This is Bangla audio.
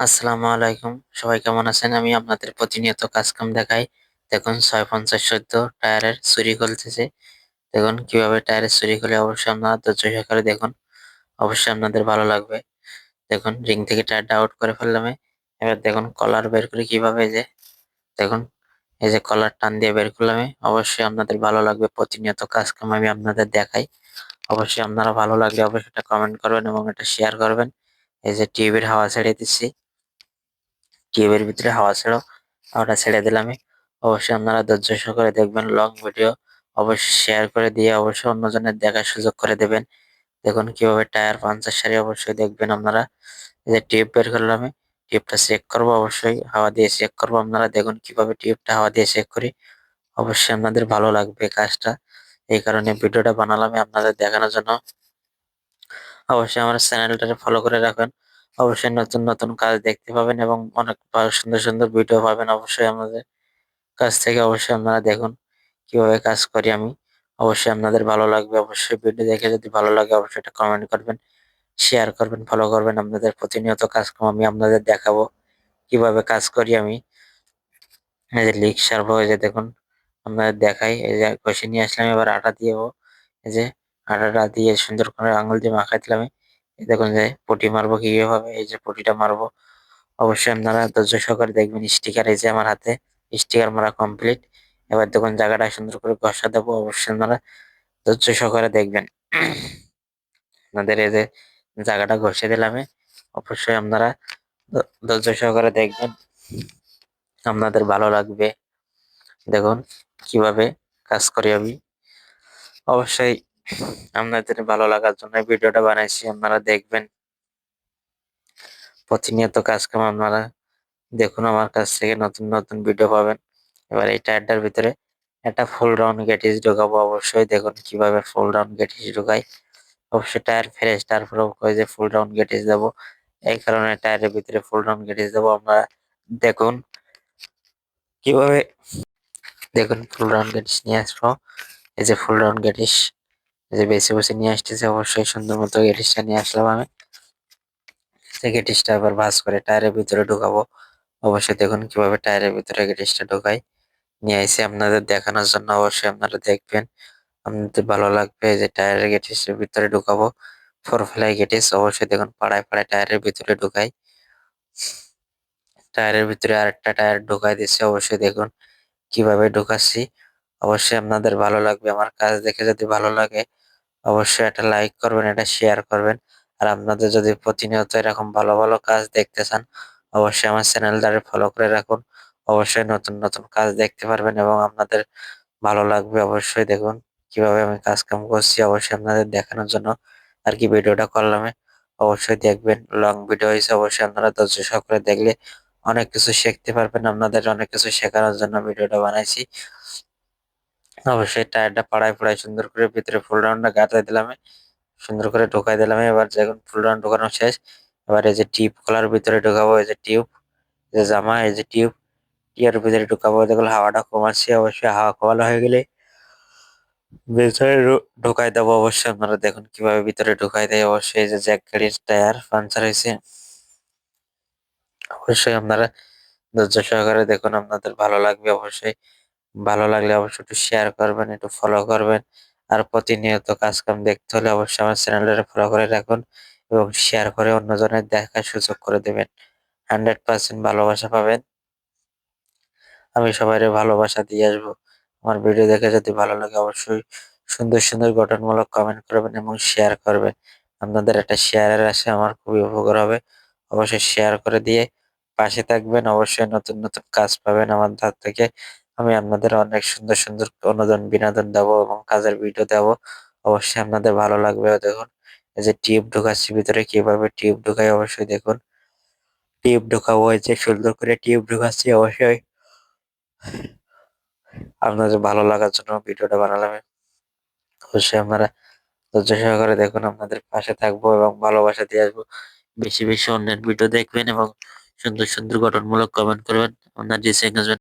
আসসালামু আলাইকুম। সবাই কেমন আছেন? আমি আপনাদের প্রতিনিয়ত কাজকাম দেখাই। দেখুন ছয় পঞ্চাশ চোদ্দ টায়ারের চুরি খুলতেছে। দেখুন, কীভাবে টায়ারের চুরি খুলে অবশ্যই আপনারা ধৈর্য সহকারে দেখুন। অবশ্যই আপনাদের ভালো লাগবে। দেখুন, রিং থেকে টায়ারটা আউট করে ফেললাম এবার দেখুন, কলার বের করে কীভাবে যে। দেখুন, এই যে কলার টান দিয়ে বের করলাম অবশ্যই আপনাদের ভালো লাগবে। প্রতিনিয়ত কাজকাম আমি আপনাদের দেখাই। অবশ্যই আপনারা ভালো লাগলে অবশ্যই একটা কমেন্ট করবেন এবং এটা শেয়ার করবেন। এই যে টিভির হাওয়া ছেড়ে দিচ্ছি। টিউবের ভিতরে হাওয়া ছেড়ো হাওয়াটা ছেড়ে দিলাম অবশ্যই আপনারা ধৈর্য সহকারে দেখবেন লং ভিডিও অবশ্যই শেয়ার করে দিয়ে অবশ্যই অন্যজনের দেখার সুযোগ করে দেবেন। দেখুন কীভাবে টায়ার পাঞ্চার সারি অবশ্যই দেখবেন আপনারা। এই যে টিউব বের করলাম টিউবটা চেক করব অবশ্যই, হাওয়া দিয়ে চেক করব আপনারা। দেখুন কীভাবে টিউবটা হাওয়া দিয়ে চেক করি, অবশ্যই আপনাদের ভালো লাগবে কাজটা। এই কারণে ভিডিওটা বানালাম আপনাদের দেখানোর জন্য। অবশ্যই আমার চ্যানেলটাকে ফলো করে রাখবেন। অবশ্যই নতুন নতুন কাজ দেখতে পাবেন এবং অনেক সুন্দর সুন্দর ভিডিও পাবেন অবশ্যই আমাদের কাছ থেকে। অবশ্যই আপনারা দেখুন কীভাবে কাজ করি আমি। অবশ্যই আপনাদের ভালো লাগবে। অবশ্যই ভিডিও দেখে যদি ভালো লাগে অবশ্যই একটা কমেন্ট করবেন শেয়ার করবেন ফলো করবেন। আপনাদের প্রতিনিয়ত কাজকর্ম আমি আপনাদের দেখাবো কীভাবে কাজ করি আমি। এই যে লিক সার্ভ হয়ে যে দেখুন আপনাদের দেখাই। এই যে কষে নিয়ে আসলাম, এবার আটা দিয়েও এই যে আটাটা দিয়ে সুন্দর করে আঙুল দিয়ে মাখাই দিলাম। এই দেখুন যে পটি মারবো কীভাবে? এই যে পটিটা মারবো। অবশ্যই আপনারা ধৈর্য সহকারে দেখবেন স্টিকার এই যে আমার হাতে। স্টিকার মারা কমপ্লিট এবার দেখুন জায়গাটা সুন্দর করে ঘষা দেবো। অবশ্যই আপনারা ধৈর্য সহকারে দেখবেন। আপনাদের এই যে জায়গাটা ঘষে দিলাম অবশ্যই আপনারা ধৈর্য সহকারে দেখবেন। আপনাদের ভালো লাগবে। দেখুন কীভাবে কাজ করি আমি। অবশ্যই আপনাদের ভালো লাগার জন্য ভিডিওটা বানাইছি, আপনারা দেখবেন। প্রতিনিয়ত কাজ কাম আপনারা দেখুন আমার কাছ থেকে নতুন নতুন ভিডিও পাবেন। এবার এই টায়ারটার ভিতরে একটা ফুল রাউন্ড গেটিস ঢোকাবো, অবশ্যই দেখুন কীভাবে ফুল রাউন্ড গেটিস ঢোকাই। অবশ্যই টায়ার ফ্রেশ তারপরে কয়ে যে ফুল রাউন্ড গেটিস দেবো। এই কারণে টায়ারের ভিতরে ফুল রাউন্ড গেটিস দেবো, আপনারা দেখুন কীভাবে, দেখুন ফুল রাউন্ড গেটিস নিয়ে আসব। এই যে ফুল রাউন্ড গেটিস যে বেছে বসে নিয়ে আসতেছে, অবশ্যই সুন্দর মতো গেটিসটা নিয়ে আসলাম আমি। সেই গেটিসটা আবার ভাস করে টায়ারের ভিতরে ঢুকাবো। অবশ্যই দেখুন কীভাবে টায়ারের ভিতরে গেটিসটা ঢোকাই। নিয়ে এসে আপনাদের দেখানোর জন্য, অবশ্যই আপনারা দেখবেন। আপনাদের ভালো লাগবে যে টায়ারের গেটিসের ভিতরে ঢুকাবো। ফোর ফ্লাই গেটিস, অবশ্যই দেখুন পাড়ায় পাড়ায় টায়ারের ভিতরে ঢুকাই। টায়ারের ভিতরে আরেকটা টায়ার ঢুকাই দিচ্ছি অবশ্যই দেখুন কীভাবে ঢুকাচ্ছি। অবশ্যই আপনাদের ভালো লাগবে, আমার কাজ দেখে যদি ভালো লাগে অবশ্যই একটা লাইক করবেন এটা শেয়ার করবেন। আর আপনাদের যদি প্রতিনিয়ত এরকম ভালো ভালো কাজ দেখতে চান, অবশ্যই আমার চ্যানেলটাকে ফলো করে রাখুন। অবশ্যই নতুন নতুন কাজ দেখতে পারবেন এবং আপনাদের ভালো লাগবে অবশ্যই দেখুন। কীভাবে আমি কাজ কাম করছি অবশ্যই আপনাদের দেখানোর জন্য। আর কি ভিডিওটা করলাম অবশ্যই দেখবেন। লং ভিডিও হয়েছে অবশ্যই আপনারা ধৈর্য সহকারে দেখলে অনেক কিছু শিখতে পারবেন। আপনাদের অনেক কিছু শেখানোর জন্য ভিডিওটা বানাইছি। অবশ্যই টায়ারটা পাড়ায় পাড়ায় সুন্দর করে ভিতরে ফুল রাউন্ডটা গাঁথাই দিলাম সুন্দর করে ঢোকাই দিলাম এবার যখন ফুল রাউন্ড ঢোকানো শেষ। এবার এই যে টিউব খোলার ভিতরে ঢোকাবো, এই যে টিউব যে জামা, এই যে টিউব টিউবের ভিতরে ঢোকাবো। দেখল হাওয়াটা কমাচ্ছি, অবশ্যই হাওয়া কমানো হয়ে গেলে ভিতরে ঢোকাই দেবো অবশ্যই। আপনারা দেখুন কীভাবে ভিতরে ঢোকাই দেয়। অবশ্যই এই যে জ্যাক গাড়ির টায়ার পাঞ্চার হয়েছে। অবশ্যই আপনারা ধৈর্য সহকারে দেখুন, আপনাদের ভালো লাগবে অবশ্যই। ভালো লাগলে অবশ্যই একটু শেয়ার করবেন, একটু ফলো করবেন। আর প্রতিনিয়ত কাজ কাম দেখতে হলে অবশ্যই আমার চ্যানেলটা ফলো করে রাখুন এবং শেয়ার করে অন্যজনের দেখার সুযোগ করে দেবেন। হান্ড্রেড পার্সেন্ট ভালোবাসা পাবেন। আমি সবাই ভালোবাসা দিয়ে আসব। আমার ভিডিও দেখে যদি ভালো লাগে অবশ্যই সুন্দর সুন্দর গঠনমূলক কমেন্ট করবেন এবং শেয়ার করবেন। আপনাদের একটা শেয়ারের আসে আমার খুবই উপকার হবে। অবশ্যই শেয়ার করে দিয়ে পাশে থাকবেন। অবশ্যই নতুন নতুন কাজ পাবেন আমার ধার থেকে। আমি আপনাদের অনেক সুন্দর সুন্দর বিনোদন বিনোদন দেবো এবং কাজের ভিডিও দেবো। অবশ্যই আপনাদের ভালো লাগবে দেখুন। এই যে টিউব ঢুকাচ্ছি, ভিতরে কীভাবে টিউব ঢুকাই অবশ্যই দেখুন। টিউব ঢুকাবো যে সুন্দর করে টিউব ঢুকাচ্ছি, অবশ্যই আপনাদের ভালো লাগার জন্য ভিডিওটা বানালাম। অবশ্যই আপনারা ধৈর্য সহকারে দেখুন, আপনাদের পাশে থাকব এবং ভালোবাসা দিয়ে আসব। বেশি বেশি অন্যের ভিডিও দেখবেন এবং সুন্দর সুন্দর গঠনমূলক কমেন্ট করবেন। আপনার ডিসএঙ্গেজমেন্ট